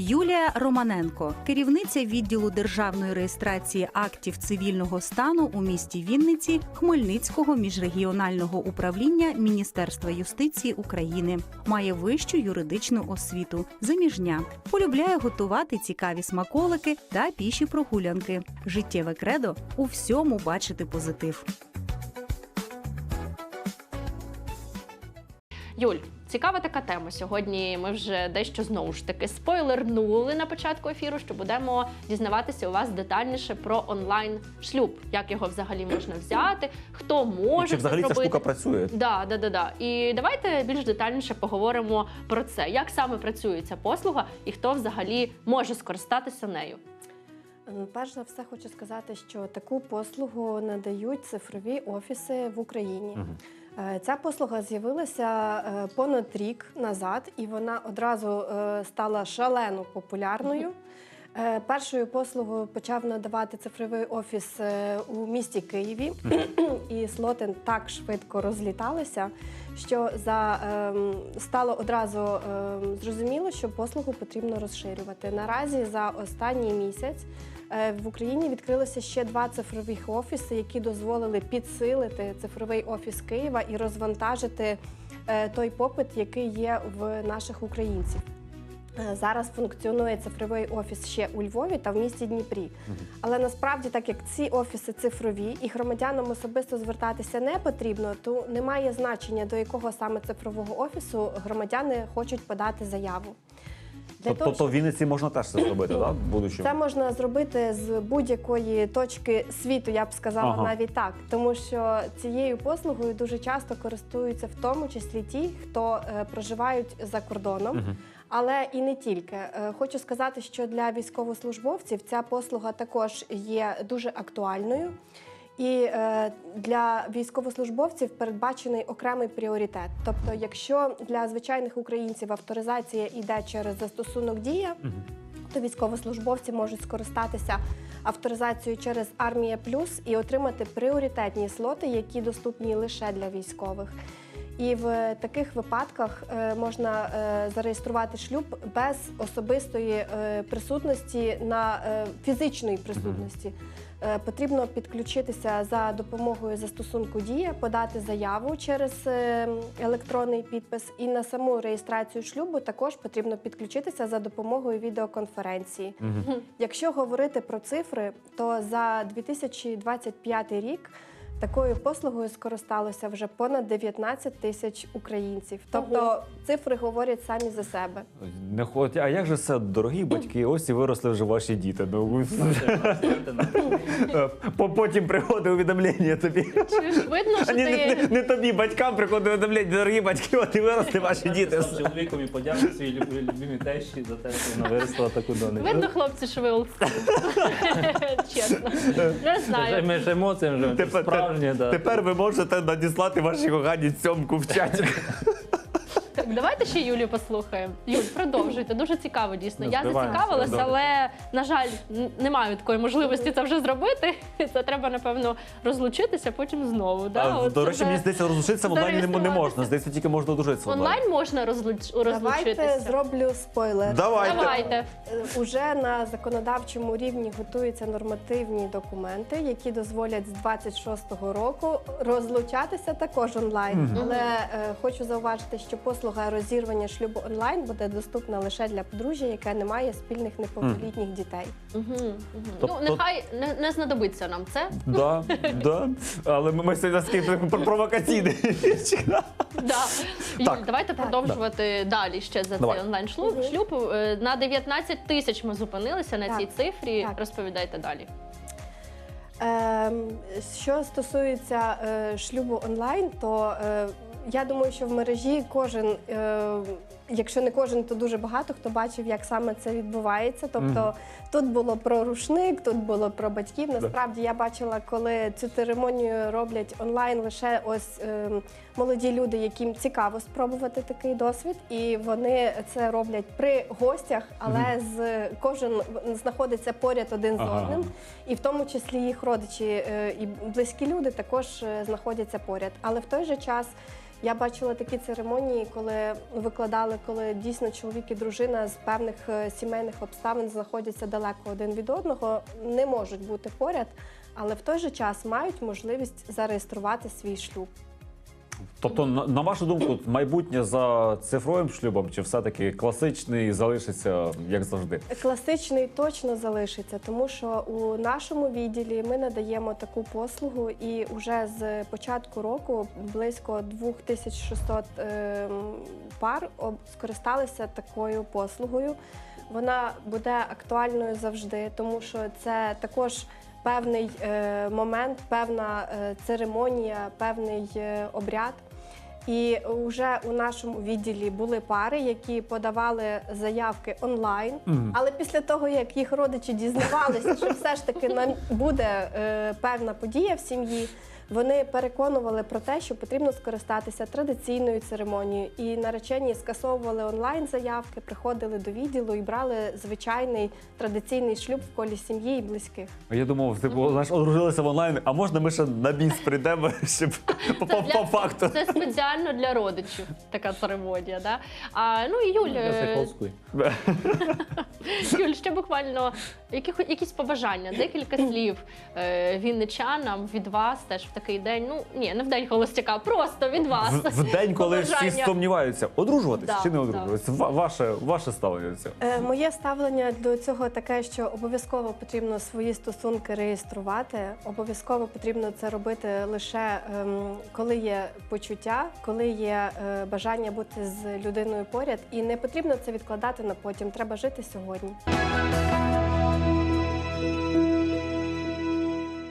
Юлія Романенко, керівниця відділу державної реєстрації актів цивільного стану у місті Вінниці Хмельницького міжрегіонального управління Міністерства юстиції України, має вищу юридичну освіту, заміжня, полюбляє готувати цікаві смаколики та піші прогулянки. Життєве кредо у всьому бачити позитив. Юль, цікава така тема. Сьогодні ми вже дещо знову ж таки спойлернули на початку ефіру, що будемо дізнаватися у вас детальніше про онлайн шлюб, як його взагалі можна взяти, хто може Чи взагалі ця штука працює? Да, да, да, да. І давайте більш детальніше поговоримо про це, як саме працює ця послуга і хто взагалі може скористатися нею. Ну, Перш за все, хочу сказати, що таку послугу надають цифрові офіси в Україні. Мгм. Е, Ця послуга з'явилася е, понад рік назад, і вона одразу е, стала шалено популярною. Е, Першою послугою почав надавати цифровий офіс е, у місті Києві, і слоти так швидко розліталися, що за, ем, стало одразу ем, зрозуміло, що послугу потрібно розширювати. Наразі за останній місяць е, в Україні відкрилося ще два цифрових офіси, які дозволили підсилити цифровий офіс Києва і розвантажити той попит, який є в наших українців. Е, Зараз функціонує цифровий офіс ще у Львові та в місті Дніпрі. Але насправді, так як ці офіси цифрові і громадянам особисто звертатися не потрібно, то немає значення, до якого саме цифрового офісу громадяни хочуть подати заяву. Для того, Тобто в Вінниці можна теж це зробити, так? В будущому? це можна зробити з будь-якої точки світу, я б сказала Ага. навіть так, тому що цією послугою дуже часто користуються в тому числі ті, хто е, проживають за кордоном. Мгм. Але і не тільки Е, хочу сказати, що для військовослужбовців ця послуга також є дуже актуальною. І е, для військовослужбовців передбачений окремий пріоритет. Тобто, якщо для звичайних українців авторизація йде через застосунок дія, то військовослужбовці можуть скористатися авторизацією через Армія Плюс і отримати пріоритетні слоти, які доступні лише для військових. І в таких випадках е, можна е, зареєструвати шлюб без особистої е, присутності на фізичної присутності. Потрібно підключитися за допомогою застосунку Дія, подати заяву через електронний підпис. І на саму реєстрацію шлюбу також потрібно підключитися за допомогою відеоконференції. Мгм. Якщо говорити про цифри, то за 2025 рік такою послугою скористалося вже понад 19 тисяч українців. Тобто Ого. цифри говорять самі за себе. Не хоч... А як же це, дорогі батьки, ось і виросли вже ваші діти. Ну, Потім приходить увідомлення тобі. Чи ж видно, що А не, ти не, не тобі, батькам приходить увідомлення, дорогі батьки, от і виросли ваші діти. Чоловікові подякую своїй люб- любимій тещі за те, що вона виросла таку донечку. видно, хлопці, що ви олдскул. Чесно. Не знаю. між емоціями вже справжнє, да. тепер ви можете надіслати ваші когані цьомку в чаті. Так, давайте ще Юлію послухаємо. Юль, продовжуйте. Дуже цікаво, дійсно. Ну, Я зацікавилася, добре. але на жаль, н- не маю такої можливості це вже зробити. Це треба, напевно, розлучитися, потім знову. Да? А, От До речі, мені здається, розлучитися в онлайні не, не зареєструватися. можна. Здається, тільки можна одружитися онлайн. онлайн можна розлуч... Давайте зроблю спойлер. Давайте. Давайте. Е, Уже на законодавчому рівні готуються нормативні документи, які дозволять з 26-го року розлучатися також онлайн. Але е, хочу зауважити, що послуга розірвання шлюбу онлайн буде доступна лише для подружжя, яке не має спільних неповнолітніх дітей. Угу, угу. Тобто- Ну, нехай не, не знадобиться нам це. Да, да. Але ми, ми сьогодні такий провокаційний. Да. Юль, Так. давайте продовжувати далі ще за Давай. цей онлайн шлюб. Мгм. шлюб. е, На 19 тисяч ми зупинилися на Так. цій цифрі. Так. Розповідайте далі. Ем, що стосується е, шлюбу онлайн, то е, я думаю, що в мережі кожен, е, якщо не кожен, то дуже багато хто бачив, як саме це відбувається. Тобто Мгм. тут було про рушник, тут було про батьків. Насправді я бачила, коли цю церемонію роблять онлайн лише ось ем, молоді люди, яким цікаво спробувати такий досвід, і вони це роблять при гостях, але з кожен знаходиться поряд один з Ага. одним. І в тому числі їх родичі е, і близькі люди також е, знаходяться поряд. Але в той же час я бачила такі церемонії, коли викладали коли дійсно чоловік і дружина з певних е, сімейних обставин знаходяться далеко один від одного, не можуть бути поряд, але в той же час мають можливість зареєструвати свій шлюб. Тобто, на, на вашу думку, майбутнє за цифровим шлюбом, чи все-таки класичний залишиться як завжди? Класичний точно залишиться, тому що у нашому відділі ми надаємо таку послугу, і вже з початку року близько 2600 ем, пар скористалися такою послугою. Вона буде актуальною завжди, тому що це також певний е, момент, певна е, церемонія, певний е, обряд. І вже у нашому відділі були пари, які подавали заявки онлайн. Але після того, як їх родичі дізнавалися, що все ж таки буде е, певна подія в сім'ї, вони переконували про те, що потрібно скористатися традиційною церемонією. І наречені скасовували онлайн заявки, приходили до відділу і брали звичайний традиційний шлюб в колі сім'ї і близьких. Я думав, типу, знаєш, одружилися в онлайн, а можна ми ще на біс прийдемо, щоб по, по, факту. Це спеціально для родичів така церемонія. Да? А, ну і Юль, е, Юль, ще буквально які, якісь побажання, декілька слів е, вінничанам від вас теж в такий день. Ну ні, не в день холостяка, просто від вас. В, в день, коли всі Побажання. сумніваються, одружуватись Да, чи не да. одружуватись? Ва- Ваше, ваше ставлення до цього. Е, Моє ставлення до цього таке, що обов'язково потрібно свої стосунки реєструвати. Обов'язково потрібно це робити лише ем, коли є почуття, коли є е, бажання бути з людиною поряд, і не потрібно це відкладати на потім. Треба жити сьогодні.